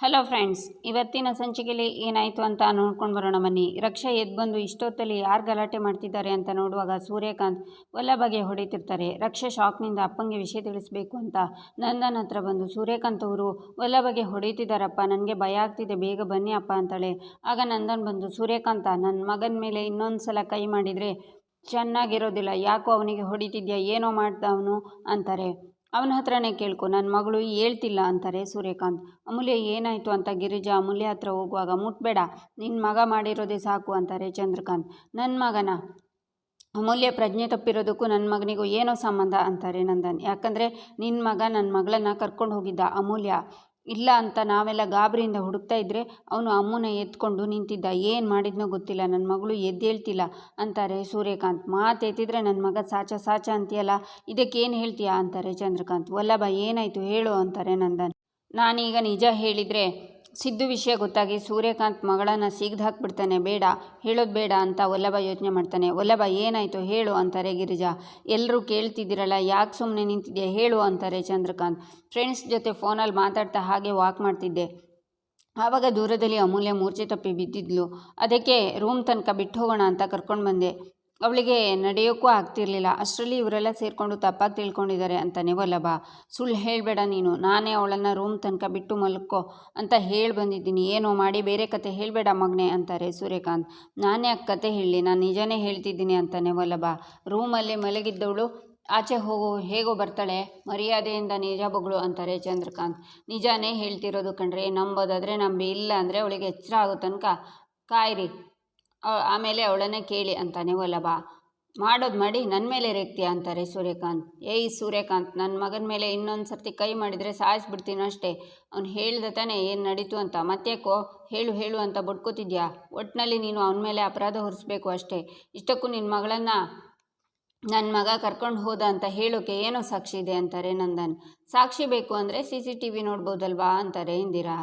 Hello friends ಇವತ್ತಿನ ಸಂಚಿಕೆಯಲ್ಲಿ ಏನಾಯಿತು ಅಂತ ನೋಡ್ಕೊಂಡು ಬರೋಣ ಬನ್ನಿ. ರಕ್ಷಾ ಎದ್ದು ಬಂದು ಇಷ್ಟೊತ್ತಲ್ಲಿ ಯಾರು ಗಲಾಟೆ ಮಾಡ್ತಿದ್ದಾರೆ ಅಂತ ನೋಡುವಾಗ ಸೂರ್ಯಕಾಂತ್ ಬಗೆ ಹೊಡಿತಿರ್ತಾರೆ. ರಕ್ಷಾ ಶಾಕ್ನಿಂದ ಅಪ್ಪಂಗೆ ವಿಷಯ ತಿಳಿಸ್ಬೇಕು ಅಂತ ನಂದನ್ ಹತ್ರ ಬಂದು ಸೂರ್ಯಕಾಂತ್ ಅವರು ವಲ್ಲಭಗೆ ಹೊಡೀತಿದ್ದಾರಪ್ಪ, ನನಗೆ ಭಯ ಆಗ್ತಿದೆ, ಬೇಗ ಬನ್ನಿ ಅಪ್ಪ ಅಂತಾಳೆ. ಆಗ ನಂದನ್ ಬಂದು, ಸೂರ್ಯಕಾಂತ ನನ್ನ ಮಗನ ಮೇಲೆ ಇನ್ನೊಂದು ಸಲ ಕೈ ಮಾಡಿದರೆ ಚೆನ್ನಾಗಿರೋದಿಲ್ಲ, ಯಾಕೋ ಅವನಿಗೆ ಹೊಡಿತಿದ್ಯಾ, ಏನೋ ಮಾಡ್ದ ಅವನು ಅಂತಾರೆ. ಅವನ ಹತ್ರನೇ ಕೇಳ್ಕೊ ನನ್ನ ಮಗಳು ಹೇಳ್ತಿಲ್ಲ ಅಂತಾರೆ ಸೂರ್ಯಕಾಂತ್. ಅಮೂಲ್ಯ, ಏನಾಯಿತು ಅಂತ ಗಿರಿಜಾ ಅಮೂಲ್ಯ ಹತ್ರ ಹೋಗುವಾಗ, ಮುಟ್ಬೇಡ ನಿನ್ನ ಮಗ ಮಾಡಿರೋದೇ ಸಾಕು ಅಂತಾರೆ ಚಂದ್ರಕಾಂತ್. ನನ್ನ ಮಗನ? ಅಮೂಲ್ಯ, ಪ್ರಜ್ಞೆ ತಪ್ಪಿರೋದಕ್ಕೂ ನನ್ನ ಮಗನಿಗೂ ಏನೋ ಸಂಬಂಧ ಅಂತಾರೆ ನಂದನ್. ಯಾಕಂದರೆ ನಿನ್ನ ಮಗ ನನ್ನ ಮಗಳನ್ನ ಕರ್ಕೊಂಡು ಹೋಗಿದ್ದ ಅಮೂಲ್ಯ. ಇಲ್ಲ ಅಂತ ನಾವೆಲ್ಲ ಗಾಬರಿಯಿಂದ ಹುಡುಕ್ತಾ ಇದ್ದರೆ ಅವನು ಅಮ್ಮನ ಎತ್ಕೊಂಡು ನಿಂತಿದ್ದ, ಏನು ಮಾಡಿದ್ನೋ ಗೊತ್ತಿಲ್ಲ ನನ್ನ ಮಗಳು ಎದ್ದೇಳ್ತಿಲ್ಲ ಅಂತಾರೆ ಸೂರ್ಯಕಾಂತ್. ಮಾತು ಎತ್ತಿದ್ರೆ ನನ್ನ ಮಗ ಸಾಚ ಸಾಚ ಅಂತೀಯಲ್ಲ ಇದಕ್ಕೇನು ಹೇಳ್ತೀಯಾ ಅಂತಾರೆ ಚಂದ್ರಕಾಂತ್. ವಲ್ಲಭ ಏನಾಯಿತು ಹೇಳು ಅಂತಾರೆ ನಂದನ್. ನಾನೀಗ ನಿಜ ಹೇಳಿದರೆ ಸಿದ್ದು ವಿಷಯ ಗೊತ್ತಾಗಿ ಸೂರ್ಯಕಾಂತ್ ಮಗಳನ್ನು ಸಿಗ್ದು ಹಾಕ್ಬಿಡ್ತಾನೆ, ಬೇಡ, ಹೇಳೋದು ಬೇಡ ಅಂತ ವಲ್ಲಭ ಯೋಚನೆ ಮಾಡ್ತಾನೆ. ವಲ್ಲಭ, ಏನಾಯಿತು? ಹೇಳು ಅಂತಾರೆ ಗಿರಿಜಾ. ಎಲ್ಲರೂ ಕೇಳ್ತಿದ್ದೀರಲ್ಲ, ಯಾಕೆ ಸುಮ್ಮನೆ ನಿಂತಿದ್ದೆ ಹೇಳು ಅಂತಾರೆ ಚಂದ್ರಕಾಂತ್. ಫ್ರೆಂಡ್ಸ್ ಜೊತೆ ಫೋನಲ್ಲಿ ಮಾತಾಡ್ತಾ ಹಾಗೆ ವಾಕ್ ಮಾಡ್ತಿದ್ದೆ. ಆವಾಗ ದೂರದಲ್ಲಿ ಅಮೂಲ್ಯ ಮೂರ್ಛೆ ತಪ್ಪಿ ಬಿದ್ದಿದ್ಲು. ಅದಕ್ಕೆ ರೂಮ್ ತನಕ ಬಿಟ್ಟು ಹೋಗೋಣ ಅಂತ ಕರ್ಕೊಂಡು ಬಂದೆ. ಅವಳಿಗೆ ನಡೆಯೋಕ್ಕೂ ಆಗ್ತಿರ್ಲಿಲ್ಲ. ಅಷ್ಟರಲ್ಲಿ ಇವರೆಲ್ಲ ಸೇರಿಕೊಂಡು ತಪ್ಪಾಗಿ ತಿಳ್ಕೊಂಡಿದ್ದಾರೆ ಅಂತಾನೆ, ವಲ್ಲಭ. ಸುಳ್ಳು ಹೇಳಬೇಡ ನೀನು. ನಾನೇ ಅವಳನ್ನು ರೂಮ್ ತನಕ ಬಿಟ್ಟು ಮಲ್ಕೋ ಅಂತ ಹೇಳಿ ಬಂದಿದ್ದೀನಿ. ಏನೋ ಮಾಡಿ ಬೇರೆ ಕತೆ ಹೇಳಬೇಡ ಮಗನೆ ಅಂತಾರೆ ಸೂರ್ಯಕಾಂತ್. ನಾನೇ ಆ ಕತೆ ಹೇಳಿ ನಾನು ನಿಜನೇ ಹೇಳ್ತಿದ್ದೀನಿ ಅಂತಾನೆ, ವಲ್ಲಭ. ರೂಮಲ್ಲಿ ಮಲಗಿದ್ದವಳು, ಆಚೆ ಹೋಗೋ, ಹೇಗೋ ಬರ್ತಾಳೆ. ಮರ್ಯಾದೆಯಿಂದ ನಿಜ ಬೊಗಳು ಅಂತಾರೆ ಚಂದ್ರಕಾಂತ್. ನಿಜಾನೇ ಹೇಳ್ತಿರೋದು ಕಣ್ರಿ ನಂಬೋದಾದರೆ ನಂಬಿ, ಇಲ್ಲ ಅಂದರೆ ಅವಳಿಗೆ ಎಚ್ಚರ ಆಗೋ ತನಕ ಕಾಯಿರಿ. ಆಮೇಲೆ ಅವಳನ್ನೇ ಕೇಳಿ ಅಂತಾನೆ ವಲ್ಲಭ ಮಾಡೋದು ಮಾಡಿ ನನ್ನ ಮೇಲೆ ರೇಗ್ತೀಯ ಅಂತಾರೆ ಸೂರ್ಯಕಾಂತ್. ಏಯ್ ಸೂರ್ಯಕಾಂತ್ ನನ್ನ ಮಗನ ಮೇಲೆ ಇನ್ನೊಂದು ಸರ್ತಿ ಕೈ ಮಾಡಿದರೆ ಸಾಯಿಸ್ಬಿಡ್ತೀನೋ ಅಷ್ಟೇ. ಅವ್ನು ಹೇಳ್ದೆ ತಾನೇ ಏನು ನಡೀತು ಅಂತ. ಮತ್ತೇಕೋ ಹೇಳು ಹೇಳು ಅಂತ ಬಡ್ಕೋತಿದ್ಯಾ? ಒಟ್ಟಿನಲ್ಲಿ ನೀನು ಅವನ ಮೇಲೆ ಅಪರಾಧ ಹೊರಿಸ್ಬೇಕು ಅಷ್ಟೇ. ಇಷ್ಟಕ್ಕೂ ನಿನ್ನ ಮಗಳನ್ನು ನನ್ನ ಮಗ ಕರ್ಕೊಂಡು ಹೋದ ಅಂತ ಹೇಳೋಕೆ ಏನೋ ಸಾಕ್ಷಿ ಇದೆ ಅಂತಾರೆ ನಂದನ್. ಸಾಕ್ಷಿ ಬೇಕು ಅಂದರೆ ಸಿ ಸಿ ಟಿ ವಿ ನೋಡ್ಬೋದಲ್ವಾ? ಅಂತಾರೆ ಇಂದಿರಾ.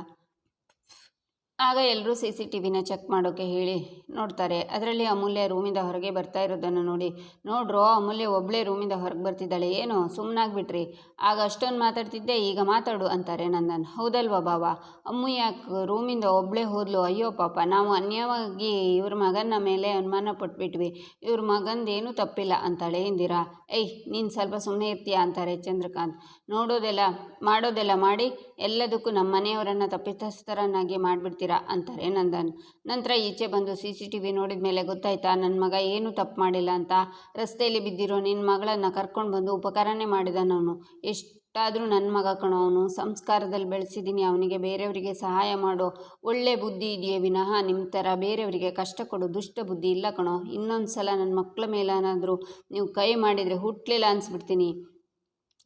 ಆಗ ಎಲ್ಲರೂ ಸಿ ಸಿ ಟಿ ವಿನ ಚೆಕ್ ಮಾಡೋಕ್ಕೆ ಹೇಳಿ ನೋಡ್ತಾರೆ. ಅದರಲ್ಲಿ ಅಮೂಲ್ಯ ರೂಮಿಂದ ಹೊರಗೆ ಬರ್ತಾ ಇರೋದನ್ನು ನೋಡಿ, ನೋಡ್ರೋ ಅಮೂಲ್ಯ ಒಬ್ಬಳೇ ರೂಮಿಂದ ಹೊರಗೆ ಬರ್ತಿದ್ದಾಳೆ. ಏನು ಸುಮ್ಮನಾಗ್ಬಿಟ್ರಿ ಆಗ ಅಷ್ಟೊಂದು ಮಾತಾಡ್ತಿದ್ದೆ, ಈಗ ಮಾತಾಡು ಅಂತಾರೆ ನಂದನ್. ಹೌದಲ್ವಾ ಬಾವ? ಅಮ್ಮು ಯಾಕೆ ರೂಮಿಂದ ಒಬ್ಬಳೇ ಹೋದ್ಲು. ಅಯ್ಯೋ ಪಾಪ, ನಾವು ಅನ್ಯವಾಗಿ ಇವ್ರ ಮಗನ ಮೇಲೆ ಅನುಮಾನ ಪಟ್ಬಿಟ್ವಿ. ಇವ್ರ ಮಗಂದೇನೂ ತಪ್ಪಿಲ್ಲ ಅಂತಾಳೆ. ಇಂದಿರಾ, ಏಯ್, ನೀನು ಸ್ವಲ್ಪ ಸುಮ್ಮನೆ ಇರ್ತೀಯಾ? ಅಂತಾರೆ ಚಂದ್ರಕಾಂತ್. ನೋಡೋದೆಲ್ಲ, ಮಾಡೋದೆಲ್ಲ ಮಾಡಿ ಎಲ್ಲದಕ್ಕೂ ನಮ್ಮ ಮನೆಯವರನ್ನು ತಪ್ಪಿತಸ್ಥರನ್ನಾಗಿ ಮಾಡಿಬಿಡ್ತೀರಾ ಅಂತಾರೆ ನಂದನ್. ನಂತರ ಈಚೆ ಬಂದು ಸಿ ಸಿ ಟಿ ವಿ ನೋಡಿದ ಮೇಲೆ ಗೊತ್ತಾಯ್ತಾ ನನ್ನ ಮಗ ಏನೂ ತಪ್ಪು ಮಾಡಿಲ್ಲ ಅಂತ. ರಸ್ತೆಯಲ್ಲಿ ಬಿದ್ದಿರೋ ನಿನ್ನ ಮಗಳನ್ನು ಕರ್ಕೊಂಡು ಬಂದು ಉಪಕಾರನೇ ನಾನು. ಎಷ್ಟಾದರೂ ನನ್ನ ಮಗ ಕಣೋ ಅವನು. ಸಂಸ್ಕಾರದಲ್ಲಿ ಬೆಳೆಸಿದ್ದೀನಿ ಅವನಿಗೆ ಬೇರೆಯವರಿಗೆ ಸಹಾಯ ಮಾಡೋ ಒಳ್ಳೆ ಬುದ್ಧಿ ಇದೆಯೇ ವಿನಃ ನಿಮ್ಮ ಥರ ಬೇರೆಯವರಿಗೆ ಕಷ್ಟ ಕೊಡೋ ದುಷ್ಟ ಬುದ್ಧಿ ಇಲ್ಲ ಕಣೋ. ಇನ್ನೊಂದು ಸಲ ನನ್ನ ಮಕ್ಕಳ ಮೇಲೇನಾದರೂ ನೀವು ಕೈ ಮಾಡಿದರೆ ಹುಟ್ಟಲಿಲ್ಲ ಅನ್ಸ್ಬಿಡ್ತೀನಿ.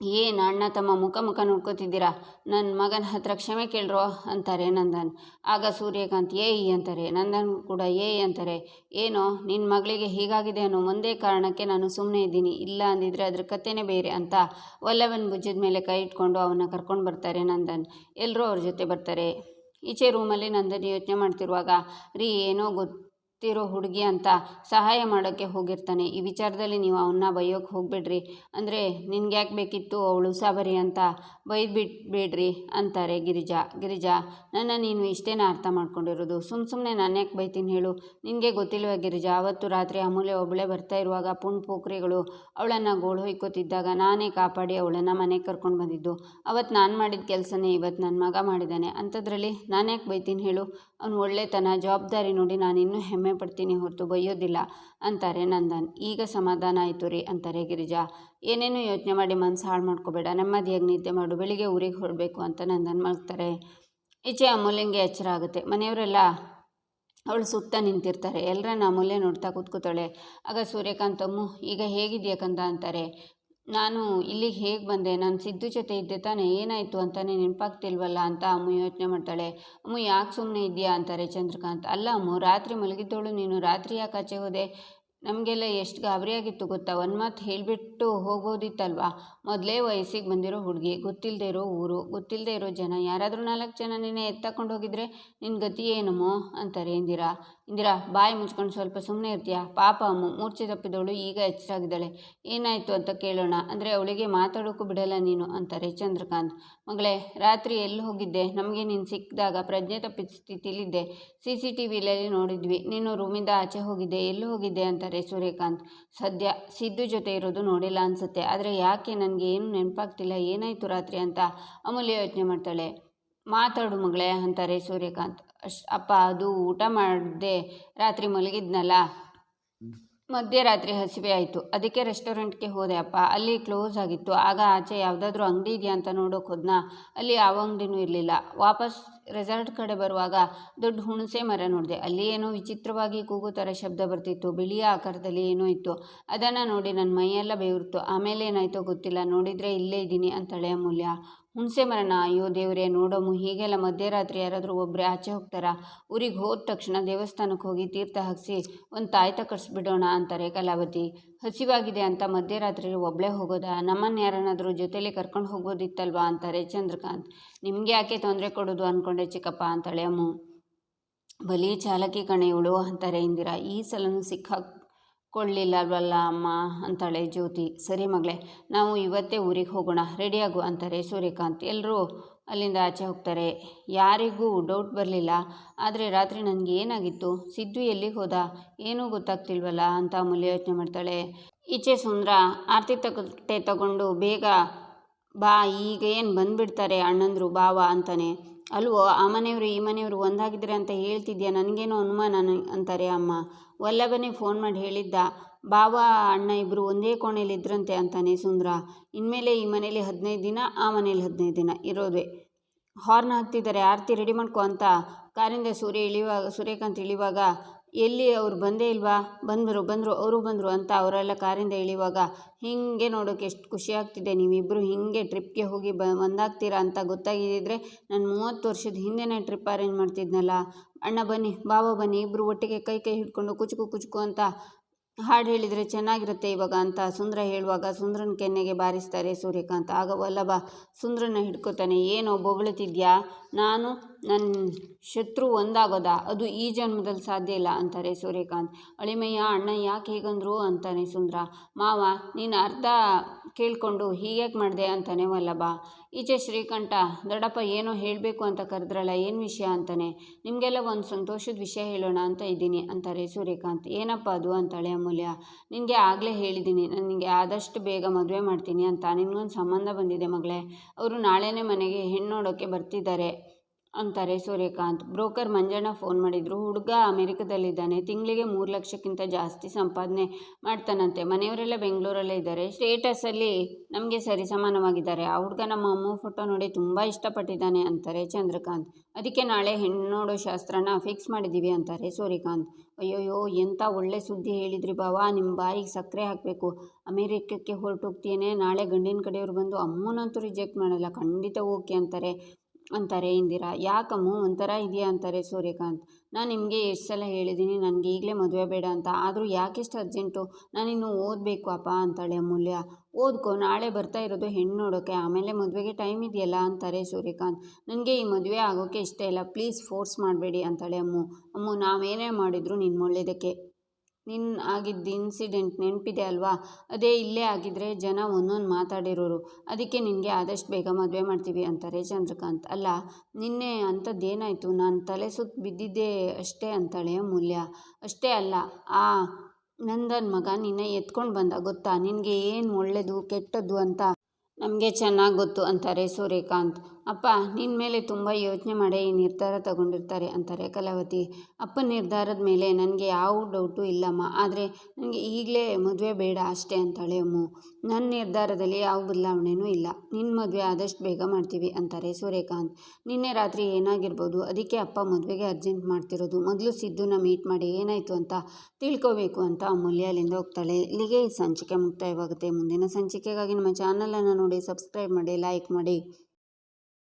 ಏನು ಅಣ್ಣ ತಮ್ಮ ಮುಖ ಮುಖ ನೋಡ್ಕೋತಿದ್ದೀರಾ? ನನ್ನ ಮಗನ ಹತ್ರ ಕ್ಷಮೆ ಕೇಳ್ರೋ ಅಂತಾರೆ ನಂದನ್. ಆಗ ಸೂರ್ಯಕಾಂತ್, ಏಯ್ ಅಂತಾರೆ. ನಂದನ್ ಕೂಡ, ಏಯ್ ಅಂತಾರೆ. ಏನೋ ನಿನ್ನ ಮಗಳಿಗೆ ಹೀಗಾಗಿದೆ ಅನ್ನೋ ಒಂದೇ ಕಾರಣಕ್ಕೆ ನಾನು ಸುಮ್ಮನೆ ಇದ್ದೀನಿ. ಇಲ್ಲ ಅಂದಿದ್ರೆ ಅದ್ರ ಕಥೆನೇ ಬೇರೆ ಅಂತ ಒಲ್ಲವನ್ ಭುಜದ ಮೇಲೆ ಕೈ ಇಟ್ಕೊಂಡು ಅವನ್ನ ಕರ್ಕೊಂಡು ಬರ್ತಾರೆ ನಂದನ್. ಎಲ್ಲರೂ ಅವ್ರ ಜೊತೆ ಬರ್ತಾರೆ. ಈಚೆ ರೂಮಲ್ಲಿ ನಂದನ್ ಯೋಚನೆ ಮಾಡ್ತಿರುವಾಗ, ರೀ, ಏನೋ ಗೊತ್ತು ಗೊತ್ತಿರೋ ಹುಡುಗಿ ಅಂತ ಸಹಾಯ ಮಾಡೋಕ್ಕೆ ಹೋಗಿರ್ತಾನೆ. ಈ ವಿಚಾರದಲ್ಲಿ ನೀವು ಅವನ್ನ ಬೈಯೋಕ್ಕೆ ಹೋಗ್ಬೇಡ್ರಿ. ಅಂದರೆ, ನಿನ್ಗೆ ಯಾಕೆ ಬೇಕಿತ್ತು ಅವಳು ಸಾಬರಿ ಅಂತ ಬೈದ್ಬಿಟ್ಬೇಡ್ರಿ ಅಂತಾರೆ ಗಿರಿಜಾ. ಗಿರಿಜಾ, ನನ್ನ ನೀನು ಇಷ್ಟೇನ ಅರ್ಥ ಮಾಡ್ಕೊಂಡಿರೋದು? ಸುಮ್ಮ ಸುಮ್ಮನೆ ನಾನು ಯಾಕೆ ಬೈತೀನಿ ಹೇಳು? ನಿನಗೆ ಗೊತ್ತಿಲ್ವ ಗಿರಿಜಾ, ಅವತ್ತು ರಾತ್ರಿ ಅಮೂಲ್ಯ ಒಬ್ಬಳೇ ಬರ್ತಾ ಇರುವಾಗ ಪುಣ್ ಪೋಖ್ರಿಗಳು ಅವಳನ್ನು ಗೋಳು ಹೊಯ್ಕೋತಿದ್ದಾಗ ನಾನೇ ಕಾಪಾಡಿ ಅವಳನ್ನು ಮನೆಗೆ ಕರ್ಕೊಂಡು ಬಂದಿದ್ದು. ಅವತ್ತು ನಾನು ಮಾಡಿದ ಕೆಲಸನೇ ಇವತ್ತು ನನ್ನ ಮಗ ಮಾಡಿದ್ದಾನೆ ಅಂಥದ್ರಲ್ಲಿ ನಾನು ಯಾಕೆ ಬೈತೀನಿ ಹೇಳು? ಅವನು ಒಳ್ಳೆತನ, ಜವಾಬ್ದಾರಿ ನೋಡಿ ನಾನು ಇನ್ನೂ ಹೆಮ್ಮೆ ಪಡ್ತೀನಿ ಹೊರತು ಬೈಯೋದಿಲ್ಲ ಅಂತಾರೆ ನಂದನ್. ಈಗ ಸಮಾಧಾನ ಆಯಿತು ರೀ ಅಂತಾರೆ ಗಿರಿಜಾ. ಏನೇನೋ ಯೋಚನೆ ಮಾಡಿ ಮನಸ್ಸು ಹಾಳು ಮಾಡ್ಕೋಬೇಡ, ನೆಮ್ಮದಿಯಾಗಿ ನಿದ್ದೆ ಮಾಡು, ಬೆಳಿಗ್ಗೆ ಊರಿಗೆ ಹೊರಡಬೇಕು ಅಂತ ನಂದನ್ ಮಲಗ್ತಾರೆ. ಈಚೆ ಅಮೂಲ್ಯಂಗೆ ಎಚ್ಚರ ಆಗುತ್ತೆ. ಮನೆಯವರೆಲ್ಲ ಅವಳು ಸುತ್ತ ನಿಂತಿರ್ತಾರೆ. ಎಲ್ಲರನ್ನ ಅಮೂಲ್ಯ ನೋಡ್ತಾ ಕೂತ್ಕೋತಾಳೆ. ಆಗ ಸೂರ್ಯಕಾಂತಮ್ಮು ಈಗ ಹೇಗಿದೆಯಾ ಕಂದ? ಅಂತಾರೆ. ನಾನು ಇಲ್ಲಿಗೆ ಹೇಗೆ ಬಂದೆ? ನಾನು ಸಿದ್ದು ಜೊತೆ ಇದ್ದೆ ತಾನೇ, ಏನಾಯಿತು ಅಂತಾನೆ ನೆನಪಾಗ್ತಿಲ್ವಲ್ಲ ಅಂತ ಅಮ್ಮು ಯೋಚನೆ ಮಾಡ್ತಾಳೆ. ಅಮ್ಮು, ಯಾಕೆ ಸುಮ್ಮನೆ ಇದೆಯಾ ಅಂತಾರೆ ಚಂದ್ರಕಾಂತ್. ಅಲ್ಲ, ಅಮ್ಮು, ರಾತ್ರಿ ಮಲಗಿದ್ದೋಳು, ನೀನು ರಾತ್ರಿ ಯಾಕೆ ಆಚೆ ಹೋದೆ? ನಮಗೆಲ್ಲ ಎಷ್ಟು ಗಾಬರಿಯಾಗಿತ್ತು ಗೊತ್ತಾ? ಒಂದು ಮಾತು ಹೇಳಿಬಿಟ್ಟು ಹೋಗೋದಿತ್ತಲ್ವಾ? ಮೊದಲೇ ವಯಸ್ಸಿಗೆ ಬಂದಿರೋ ಹುಡುಗಿ ಗೊತ್ತಿಲ್ಲದೆ ಇರೋ ಊರು ಗೊತ್ತಿಲ್ಲದೆ ಇರೋ ಜನ, ಯಾರಾದರೂ ನಾಲ್ಕು ಜನ ನಿನ್ನೆ ಎತ್ತಕೊಂಡು ಹೋಗಿದ್ರೆ ನಿನ್ನ ಗತಿ ಏನಮ್ಮೋ ಅಂತಾರೆ ಇಂದಿರಾ. ಇಂದಿರಾ, ಬಾಯಿ ಮುಚ್ಕೊಂಡು ಸ್ವಲ್ಪ ಸುಮ್ಮನೆ ಇರ್ತೀಯಾ? ಪಾಪ ಅಮ್ಮು ಮೂರ್ಛೆ ತಪ್ಪಿದವಳು ಈಗ ಎಚ್ಚರಾಗಿದ್ದಾಳೆ. ಏನಾಯಿತು ಅಂತ ಕೇಳೋಣ. ಅಂದರೆ ಅವಳಿಗೆ ಮಾತಾಡೋಕ್ಕೂ ಬಿಡಲ್ಲ ನೀನು, ಅಂತಾರೆ ಚಂದ್ರಕಾಂತ್. ಮಗಳೇ, ರಾತ್ರಿ ಎಲ್ಲಿ ಹೋಗಿದ್ದೆ. ನಮಗೆ ನೀನು ಸಿಕ್ಕಿದಾಗ ಪ್ರಜ್ಞೆ ತಪ್ಪಿದ ಸ್ಥಿತಿಲಿದ್ದೆ ಸಿ ಸಿ ಟಿ ವಿಲಲ್ಲಿ ನೋಡಿದ್ವಿ. ನೀನು ರೂಮಿಂದ ಆಚೆ ಹೋಗಿದ್ದೆ. ಎಲ್ಲಿ ಹೋಗಿದ್ದೆ ಅಂತಾರೆ ಸೂರ್ಯಕಾಂತ್. ಸದ್ಯ ಸಿದ್ದು ಜೊತೆ ಇರೋದು ನೋಡಿಲ್ಲ ಅನಿಸುತ್ತೆ. ಆದರೆ ಯಾಕೆ? ನನಗೆ ಏನು ನೆನಪಾಗ್ತಿಲ್ಲ. ಏನಾಯಿತು ರಾತ್ರಿ ಅಂತ ಅಮೂಲ್ಯ ಯೋಚನೆ ಮಾಡ್ತಾಳೆ. ಮಾತಾಡು ಮಗಳೇ ಅಂತಾರೆ ಸೂರ್ಯಕಾಂತ್. ಅಶ್, ಅಪ್ಪ, ಅದು ಊಟ ಮಾಡಿದೆ ರಾತ್ರಿ ಮಲಗಿದ್ನಲ್ಲ? ಮಧ್ಯರಾತ್ರಿ ಹಸಿವೆ ಆಯಿತು. ಅದಕ್ಕೆ ರೆಸ್ಟೋರೆಂಟ್ಗೆ ಹೋದೆ, ಅಪ್ಪ. ಅಲ್ಲಿ ಕ್ಲೋಸ್ ಆಗಿತ್ತು. ಆಗ ಆಚೆ ಯಾವುದಾದ್ರೂ ಅಂಗಡಿ ಇದೆಯಾ ಅಂತ ನೋಡೋಕೆ ಹೋದ್ನ? ಅಲ್ಲಿ ಯಾವ ಅಂಗಡಿನೂ ಇರಲಿಲ್ಲ. ವಾಪಸ್ ರೆಸಾರ್ಟ್ ಕಡೆ ಬರುವಾಗ ದೊಡ್ಡ ಹುಣಸೆ ಮರ ನೋಡಿದೆ. ಅಲ್ಲಿ ಏನೋ ವಿಚಿತ್ರವಾಗಿ ಕೂಗು ಥರ ಶಬ್ದ ಬರ್ತಿತ್ತು. ಬಿಳಿಯ ಆಕಾರದಲ್ಲಿ ಏನೋ ಇತ್ತು. ಅದನ್ನು ನೋಡಿ ನನ್ನ ಮೈಯೆಲ್ಲ ಬೆವರ್ತು. ಆಮೇಲೆ ಏನಾಯ್ತೋ ಗೊತ್ತಿಲ್ಲ. ನೋಡಿದರೆ ಇಲ್ಲೇ ಇದ್ದೀನಿ ಅಂತಾಳೆ ಅಮೂಲ್ಯ. ಹುಣಸೆ ಮರನ, ಅಯ್ಯೋ ದೇವರೇ, ನೋಡೋಮು, ಹೀಗೆಲ್ಲ ಮಧ್ಯರಾತ್ರಿ ಯಾರಾದರೂ ಒಬ್ಬರೇ ಆಚೆ ಹೋಗ್ತಾರಾ? ಊರಿಗೆ ಹೋದ ತಕ್ಷಣ ದೇವಸ್ಥಾನಕ್ಕೆ ಹೋಗಿ ತೀರ್ಥ ಹಾಕಿಸಿ ಒಂದು ತಾಯ್ತ ಕಟ್ಸ್ಬಿಡೋಣ ಅಂತಾರೆ ಕಲಾವತಿ. ಹಸಿವಾಗಿದೆ ಅಂತ ಮಧ್ಯರಾತ್ರಿ ಒಬ್ಬಳೇ ಹೋಗೋದಾ? ನಮ್ಮನ್ನು ಯಾರನ್ನಾದರೂ ಜೊತೆಲಿ ಕರ್ಕೊಂಡು ಹೋಗೋದಿತ್ತಲ್ವಾ ಅಂತಾರೆ ಚಂದ್ರಕಾಂತ್. ನಿಮಗೆ ಯಾಕೆ ತೊಂದರೆ ಕೊಡೋದು ಅಂದ್ಕೊಂಡೆ ಚಿಕ್ಕಪ್ಪ ಅಂತಾಳೆ ಅಮ್ಮು. ಬಲಿ ಚಾಲಕಿ ಕಣೆ ಇವಳು ಅಂತಾರೆ ಇಂದಿರಾ. ಈ ಸಲನೂ ಸಿಕ್ಕಾಕೊಳ್ಳಿಲ್ಲವಲ್ಲ ಅಮ್ಮ? ಅಂತಾಳೆ ಜ್ಯೋತಿ. ಸರಿ ಮಗಳೇ, ನಾವು ಇವತ್ತೇ ಊರಿಗೆ ಹೋಗೋಣ. ರೆಡಿಯಾಗು ಅಂತಾರೆ ಸೂರ್ಯಕಾಂತ್. ಎಲ್ಲರೂ ಅಲ್ಲಿಂದ ಆಚೆ ಹೋಗ್ತಾರೆ. ಯಾರಿಗೂ ಡೌಟ್ ಬರಲಿಲ್ಲ. ಆದರೆ ರಾತ್ರಿ ನನಗೆ ಏನಾಗಿತ್ತು? ಸಿದ್ದು ಎಲ್ಲಿಗೆ ಹೋದ? ಏನೂ ಗೊತ್ತಾಗ್ತಿಲ್ವಲ್ಲ ಅಂತ ಅಮೂಲ್ಯ ಯೋಚನೆ ಮಾಡ್ತಾಳೆ. ಈಚೆ ಸುಂದ್ರ, ಆರತಿ ತಗೊಂಡು ಬೇಗ ಬಾ, ಈಗ ಏನು ಬಂದುಬಿಡ್ತಾರೆ ಅಣ್ಣಂದರು ಬಾವ ಅಂತಾನೆ. ಅಲ್ವೋ, ಆ ಮನೆಯವರು ಈ ಮನೆಯವರು ಒಂದಾಗಿದ್ರೆ ಅಂತ ಹೇಳ್ತಿದ್ಯಾ? ನನಗೇನೋ ಅನುಮಾನ ಅಂತಾರೆ ಅಮ್ಮ. ವಲ್ಲಭನೇ ಫೋನ್ ಮಾಡಿ ಹೇಳಿದ್ದ, ಬಾವ, ಅಣ್ಣ ಇಬ್ಬರು ಒಂದೇ ಕೋಣೆಯಲ್ಲಿ ಇದ್ರಂತೆ ಅಂತಾನೆ ಸುಂದ್ರ. ಇನ್ಮೇಲೆ ಈ ಮನೇಲಿ ಹದಿನೈದು ದಿನ, ಆ ಮನೇಲಿ ಹದಿನೈದು ದಿನ ಇರೋದೇ. ಹಾರ್ನ್ ಹಾಕ್ತಿದ್ದಾರೆ, ಆರತಿ ರೆಡಿ ಮಾಡ್ಕೊ ಅಂತ. ಕಾರಿಂದ ಸೂರ್ಯ ಇಳಿಯುವಾಗ, ಸೂರ್ಯಕಾಂತ್ ಇಳಿಯುವಾಗ ಎಲ್ಲಿ ಅವ್ರು ಬಂದೇ ಇಲ್ವಾ? ಬಂದರು ಬಂದರು, ಅವರು ಬಂದರು ಅಂತ ಅವರೆಲ್ಲ ಕಾರಿಂದ ಇಳಿಯುವಾಗ, ಹೀಗೆ ನೋಡೋಕೆ ಎಷ್ಟು ಖುಷಿ ಆಗ್ತಿದೆ ನೀವಿಬ್ಬರು ಹೀಗೆ ಟ್ರಿಪ್ಗೆ ಹೋಗಿ ಬ ಒಂದಾಗ್ತೀರಾ ಅಂತ ಗೊತ್ತಾಗಿದ್ದರೆ ನಾನು ಮೂವತ್ತು ವರ್ಷದ ಹಿಂದೆನೇ ಟ್ರಿಪ್ ಅರೇಂಜ್ ಮಾಡ್ತಿದ್ನಲ್ಲ. ಅಣ್ಣ ಬನ್ನಿ ಬಾಬಾ ಬನ್ನಿ ಇಬ್ಬರು ಒಟ್ಟಿಗೆ ಕೈ ಕೈ ಹಿಡ್ಕೊಂಡು ಕುಚುಕು ಕುಚುಕು ಅಂತ ಹಾಡು ಹೇಳಿದರೆ ಚೆನ್ನಾಗಿರುತ್ತೆ ಇವಾಗ ಅಂತ ಸುಂದ್ರ ಹೇಳುವಾಗ ಸುಂದ್ರನ ಕೆನ್ನೆಗೆ ಬಾರಿಸ್ತಾರೆ ಸೂರ್ಯಕಾಂತ. ಆಗ ವಲ್ಲಭ ಸುಂದ್ರನ ಹಿಡ್ಕೋತಾನೆ, ಏನೋ ಬೊಗಳುತ್ತಿದ್ಯಾ ನಾನು ನನ್ನ ಶತ್ರು ಒಂದಾಗೋದಾ, ಅದು ಈ ಜನ್ಮದಲ್ಲಿ ಸಾಧ್ಯ ಇಲ್ಲ ಅಂತಾರೆ ಸೂರ್ಯಕಾಂತ್. ಅಳಿಮಯ್ಯ ಅಣ್ಣ ಯಾಕೆ ಹೇಗಂದ್ರು ಅಂತಾನೆ ಸುಂದ್ರ. ಮಾವ, ನೀನು ಅರ್ಧ ಕೇಳಿಕೊಂಡು ಹೀಗ್ಯಾಕೆ ಮಾಡಿದೆ ಅಂತಾನೆ ವಲ್ಲಭ. ಈಚೆ ಶ್ರೀಕಂಠ, ದೊಡ್ಡಪ್ಪ ಏನೋ ಹೇಳಬೇಕು ಅಂತ ಕರೆದ್ರಲ್ಲ, ಏನು ವಿಷಯ ಅಂತಾನೆ. ನಿಮಗೆಲ್ಲ ಒಂದು ಸಂತೋಷದ ವಿಷಯ ಹೇಳೋಣ ಅಂತ ಇದ್ದೀನಿ ಅಂತಾರೆ ಸೂರ್ಯಕಾಂತ್. ಏನಪ್ಪ ಅದು ಅಂತಾಳೆ ಅಮೂಲ್ಯ. ನಿನಗೆ ಆಗಲೇ ಹೇಳಿದ್ದೀನಿ ನನಗೆ ಆದಷ್ಟು ಬೇಗ ಮದುವೆ ಮಾಡ್ತೀನಿ ಅಂತ. ನಿನಗೊಂದು ಸಂಬಂಧ ಬಂದಿದೆ ಮಗಳೇ. ಅವರು ನಾಳೆನೇ ಮನೆಗೆ ಹೆಣ್ಣು ನೋಡೋಕ್ಕೆ ಬರ್ತಿದ್ದಾರೆ. ಅಂತಾರೆ ಸೂರ್ಯಕಾಂತ್. ಬ್ರೋಕರ್ ಮಂಜಣ್ಣ ಫೋನ್ ಮಾಡಿದ್ರು, ಹುಡುಗ ಅಮೆರಿಕದಲ್ಲಿದ್ದಾನೆ, ತಿಂಗಳಿಗೆ ಮೂರು ಲಕ್ಷಕ್ಕಿಂತ ಜಾಸ್ತಿ ಸಂಪಾದನೆ ಮಾಡ್ತಾನಂತೆ. ಮನೆಯವರೆಲ್ಲ ಬೆಂಗಳೂರಲ್ಲೇ ಇದ್ದಾರೆ. ಸ್ಟೇಟಸಲ್ಲಿ ನಮಗೆ ಸರಿ ಸಮಾನವಾಗಿದ್ದಾರೆ. ಆ ಹುಡುಗ ನಮ್ಮ ಅಮ್ಮ ಫೋಟೋ ನೋಡಿ ತುಂಬ ಇಷ್ಟಪಟ್ಟಿದ್ದಾನೆ ಅಂತಾರೆ ಚಂದ್ರಕಾಂತ್. ಅದಕ್ಕೆ ನಾಳೆ ಹೆಣ್ಣು ನೋಡೋ ಶಾಸ್ತ್ರನ ಫಿಕ್ಸ್ ಮಾಡಿದ್ದೀವಿ ಅಂತಾರೆ ಸೂರ್ಯಕಾಂತ್. ಅಯ್ಯೋಯ್ಯೋ ಎಂಥ ಒಳ್ಳೆ ಸುದ್ದಿ ಹೇಳಿದ್ರಿ ಬಾವ ನಿಮ್ಮ ಬಾಯಿಗೆ ಸಕ್ಕರೆ ಹಾಕಬೇಕು. ಅಮೇರಿಕಕ್ಕೆ ಹೊರಟೋಗ್ತೇನೆ. ನಾಳೆ ಗಂಡಿನ ಕಡೆಯವ್ರು ಬಂದು ಅಮ್ಮನಂತೂ ರಿಜೆಕ್ಟ್ ಮಾಡಲ್ಲ. ಖಂಡಿತ ಓಕೆ ಅಂತಾರೆ. ಅಂತಾರೆ ಇಂದಿರಾ. ಯಾಕಮ್ಮ? ಒಂಥರ ಇದೆಯಾ ಅಂತಾರೆ ಸೂರ್ಯಕಾಂತ್. ನಾನು ನಿಮಗೆ ಎಷ್ಟು ಸಲ ಹೇಳಿದ್ದೀನಿ ನನಗೆ ಈಗಲೇ ಮದುವೆ ಬೇಡ ಅಂತ. ಆದರೂ ಯಾಕೆಷ್ಟು ಅರ್ಜೆಂಟು? ನಾನಿನ್ನು ಓದಬೇಕು ಅಪ್ಪ ಅಂತಾಳೆ ಅಮೂಲ್ಯ. ಓದ್ಕೋ, ನಾಳೆ ಬರ್ತಾ ಇರೋದು ಹೆಣ್ಣು ನೋಡೋಕ್ಕೆ ಆಮೇಲೆ ಮದುವೆಗೆ ಟೈಮ್ ಇದೆಯಲ್ಲ ಅಂತಾರೆ ಸೂರ್ಯಕಾಂತ್. ನನಗೆ ಈ ಮದುವೆ ಆಗೋಕ್ಕೆ ಇಷ್ಟ ಇಲ್ಲ. ಪ್ಲೀಸ್ ಫೋರ್ಸ್ ಮಾಡಬೇಡಿ ಅಂತಾಳೆ ಅಮ್ಮು. ಅಮ್ಮು, ನಾವೇನೇ ಮಾಡಿದ್ರು ನಿನ್ನ ಒಳ್ಳೇದಕ್ಕೆ. ನಿನ್ನ ಆಗಿದ್ದ ಇನ್ಸಿಡೆಂಟ್ ನೆನಪಿದೆ ಅಲ್ವಾ? ಅದೇ ಇಲ್ಲೇ ಆಗಿದ್ರೆ ಜನ ಒಂದೊಂದು ಮಾತಾಡಿರೋರು, ಅದಕ್ಕೆ ನಿನಗೆ ಆದಷ್ಟು ಬೇಗ ಮದುವೆ ಮಾಡ್ತೀವಿ ಅಂತಾರೆ ಚಂದ್ರಕಾಂತ್. ಅಲ್ಲ, ನಿನ್ನೆ ಅಂಥದ್ದೇನಾಯಿತು ನಾನು ತಲೆ ಸುತ್ತ ಬಿದ್ದಿದ್ದೆ ಅಷ್ಟೇ ಅಂತಾಳೆ ಅಮೂಲ್ಯ ಅಷ್ಟೇ ಅಲ್ಲ, ಆ ನಂದನ್ ಮಗ ನಿನ್ನೆ ಎತ್ಕೊಂಡು ಬಂದ, ಗೊತ್ತಾ? ನಿನಗೆ ಏನು ಒಳ್ಳೆಯದು ಕೆಟ್ಟದ್ದು ಅಂತ? ನಮಗೆ ಚೆನ್ನಾಗಿ ಗೊತ್ತು ಅಂತಾರೆ ಸೂರ್ಯಕಾಂತ್. ಅಪ್ಪ ನಿನ್ನ ಮೇಲೆ ತುಂಬ ಯೋಚನೆ ಮಾಡೇ ಈ ನಿರ್ಧಾರ ತಗೊಂಡಿರ್ತಾರೆ ಅಂತಾರೆ ಕಲಾವತಿ. ಅಪ್ಪನ ನಿರ್ಧಾರದ ಮೇಲೆ ನನಗೆ ಯಾವ ಡೌಟು ಇಲ್ಲಮ್ಮ. ಆದರೆ ನನಗೆ ಈಗಲೇ ಮದುವೆ ಬೇಡ ಅಷ್ಟೇ ಅಂತಾಳೆ ಅಮ್ಮು. ನನ್ನ ನಿರ್ಧಾರದಲ್ಲಿ ಯಾವ ಬದಲಾವಣೆನೂ ಇಲ್ಲ. ನಿನ್ನ ಮದುವೆ ಆದಷ್ಟು ಬೇಗ ಮಾಡ್ತೀವಿ ಅಂತಾರೆ ಸೂರ್ಯಕಾಂತ್. ನಿನ್ನೆ ರಾತ್ರಿ ಏನಾಗಿರ್ಬೋದು? ಅದಕ್ಕೆ ಅಪ್ಪ ಮದುವೆಗೆ ಅರ್ಜೆಂಟ್ ಮಾಡ್ತಿರೋದು. ಮೊದಲು ಸಿದ್ದುನ ಮೀಟ್ ಮಾಡಿ ಏನಾಯಿತು ಅಂತ ತಿಳ್ಕೋಬೇಕು ಅಂತ ಅಮೂಲ್ಯ ಅಲ್ಲಿಂದ ಹೋಗ್ತಾಳೆ. ಇಲ್ಲಿಗೆ ಈ ಸಂಚಿಕೆ ಮುಕ್ತಾಯವಾಗುತ್ತೆ. ಮುಂದಿನ ಸಂಚಿಕೆಗಾಗಿ ನಮ್ಮ ಚಾನಲನ್ನು ನೋಡಿ, ಸಬ್ಸ್ಕ್ರೈಬ್ ಮಾಡಿ, ಲೈಕ್ ಮಾಡಿ.